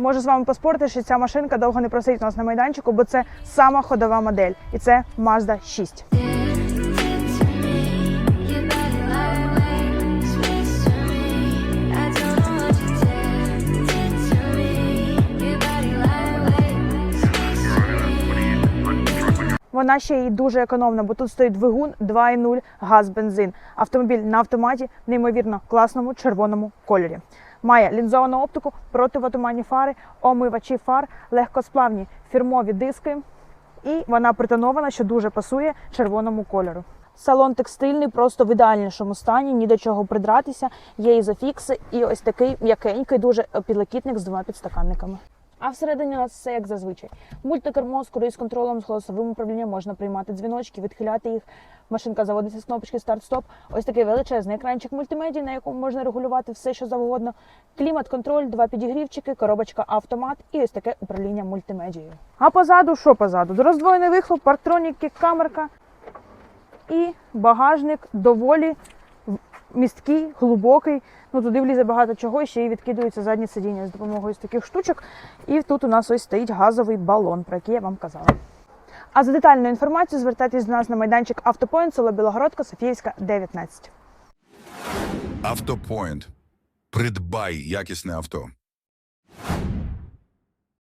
Можу з вами поспорити, що ця машинка довго не просить у нас на майданчику, бо це сама ходова модель, і це Mazda 6. Вона ще й дуже економна, бо тут стоїть двигун 2.0 газ бензин. Автомобіль на автоматі в неймовірно класному червоному кольорі. Має лінзовану оптику, противотуманні фари, омивачі фар, легкосплавні фірмові диски. І вона притонована, що дуже пасує червоному кольору. Салон текстильний, просто в ідеальнішому стані, ні до чого придратися. Є ізофікси і ось такий м'якенький, дуже підлокітник з двома підстаканниками. А всередині у нас все як зазвичай. Мультикермо з контролем, з голосовим управлінням можна приймати дзвіночки, відхиляти їх. Машинка заводиться з кнопочки старт-стоп. Ось такий величезний екранчик мультимедії, на якому можна регулювати все, що завгодно. Клімат-контроль, два підігрівчики, коробочка автомат і ось таке управління мультимедією. А позаду що позаду? Роздвоєний вихлоп, парктроніки, камерка і багажник доволі місткий, глибокий. Ну туди влізе багато чого, ще й відкидується задні сидіння з допомогою таких штучок. І тут у нас ось стоїть газовий балон, про який я вам казала. А за детальною інформацію звертайтесь до нас на майданчик Автопоінт, село Білогородка, Софіївська, 19. Автопоінт. Придбай якісне авто.